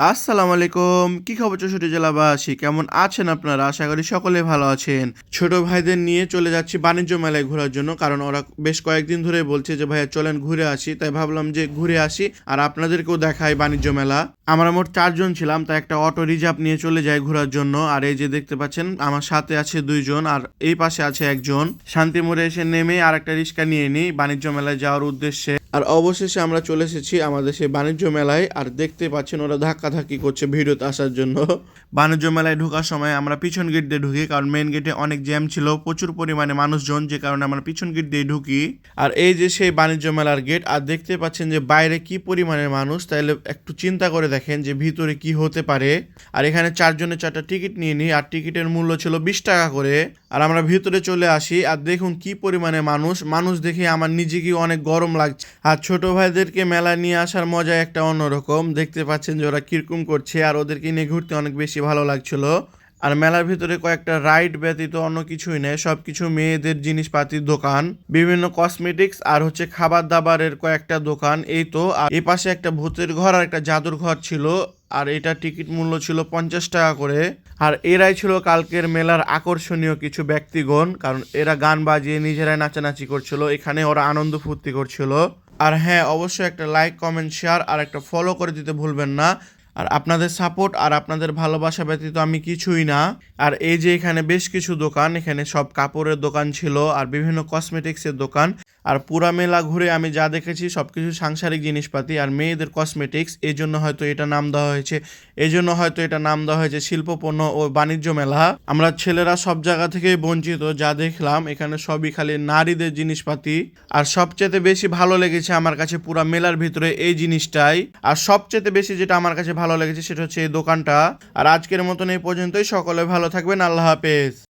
আসসালামু আলাইকুম কি খবর চৌষট্টি জেলাবাসী? কেমন আছেন আপনারা? আশা করি সকলে ভালো আছেন। ছোট ভাইদের নিয়ে চলে যাচ্ছি বাণিজ্য মেলায় ঘোরার জন্য, কারণ ওরা বেশ কয়েকদিন ধরে বলছে যে, ভাইয়া, চলেন ঘুরে আসি। তাই ভাবলাম যে, ঘুরে আসি আর আপনাদেরকেও দেখাই বাণিজ্য মেলা। আমরা মোট চারজন ছিলাম, তাই একটা অটো রিজার্ভ নিয়ে চলে যাই ঘোরার জন্য। আর এই যে দেখতে পাচ্ছেন, আমার সাথে আছে দুইজন আর এই পাশে আছে একজন। শান্তি মোড়ে এসে নেমে আর একটা রিক্সা নিয়ে নিই বাণিজ্য মেলায় যাওয়ার উদ্দেশ্যে। আর অবশেষে আমরা চলে এসেছি আমাদের সেই বাণিজ্য মেলায় আর দেখতে পাচ্ছেন ওরা ধাক্কাধাক্কি করছে ভিডিওতে আসার জন্য। বাণিজ্য মেলায় ঢোকার সময় আমরা পিছন গেট দিয়ে ঢুকি কারণ মেন গেটে অনেক জ্যাম ছিল প্রচুর পরিমাণে মানুষজন যে কারণে আমরা পিছন গেট দিয়ে ঢুকি। আর এই যে সেই বাণিজ্য মেলার গেট আর দেখতে পাচ্ছেন যে বাইরে কি পরিমাণের মানুষ তাইলে একটু চিন্তা করে দেখেন যে ভিতরে কি হতে পারে। আর এখানে চারজনের চারটা টিকিট নিয়ে নিই আর টিকিটের মূল্য ছিল বিশ টাকা করে। আর আমরা ভিতরে চলে আসি আর দেখুন কি পরিমাণে মানুষ মানুষ দেখে আমার নিজেকেই অনেক গরম লাগছে। আর ছোট ভাইদেরকে মেলা নিয়ে আসার মজা একটা অন্যরকম। দেখতে পাচ্ছেন যে ওরা কীরকম করছে আর ওদেরকে নিয়ে ঘুরতে অনেক বেশি ভালো লাগছিল। আর মেলার ভিতরে কয়েকটা রাইড ব্যতীত অন্য কিছুই নেই, সবকিছু মেয়েদের জিনিসপাতির দোকান। বিভিন্ন কসমেটিক্স আর হচ্ছে খাবার দাবারের কয়েকটা দোকান, এই তো। আর এই পাশে একটা ভূতের ঘর আর একটা জাদুর ঘর ছিল। আর এটা টিকিট মূল্য ছিল পঞ্চাশ টাকা করে। আর এরাই ছিল কালকের মেলার আকর্ষণীয় কিছু ব্যক্তিগণ, কারণ এরা গান বাজিয়ে নিজেরাই নাচানাচি করছিল। এখানে ওরা আনন্দ ফুর্তি করছিল। আর হ্যাঁ অবশ্যই একটা লাইক কমেন্ট শেয়ার আর একটা ফলো করে দিতে ভুলবেন না। আর আপনাদের সাপোর্ট আর আপনাদের ভালোবাসা ব্যতীত আমি কিছুই না। আর এই যে এখানে বেশ কিছু দোকান, এখানে সব কাপড়ের দোকান ছিল আর বিভিন্ন কসমেটিক্সের দোকান। আর পুরা মেলা ঘুরে আমি যা দেখেছি সব কিছু সাংসারিক জিনিসপাতি আর মেয়েদের কসমেটিক্স এই জন্য হয়তো এটা নাম দেওয়া হয়েছে। এই জন্য হয়তো এটা নাম দেওয়া হয়েছে শিল্পপণ্য ও বাণিজ্য মেলা। আমরা ছেলেরা সব জায়গা থেকেই বঞ্চিত, যা দেখলাম, এখানে সবই খালি নারীদের জিনিসপাতি। আর সবচেয়ে বেশি ভালো লেগেছে আমার কাছে পুরা মেলার ভিতরে এই জিনিসটাই। আর সবচেয়ে বেশি যেটা আমার কাছে ভালো লেগেছে, সেটা হচ্ছে এই দোকানটা। আর আজকের মতন এই পর্যন্তই, সকলে ভালো থাকবেন, আল্লাহ হাফেজ।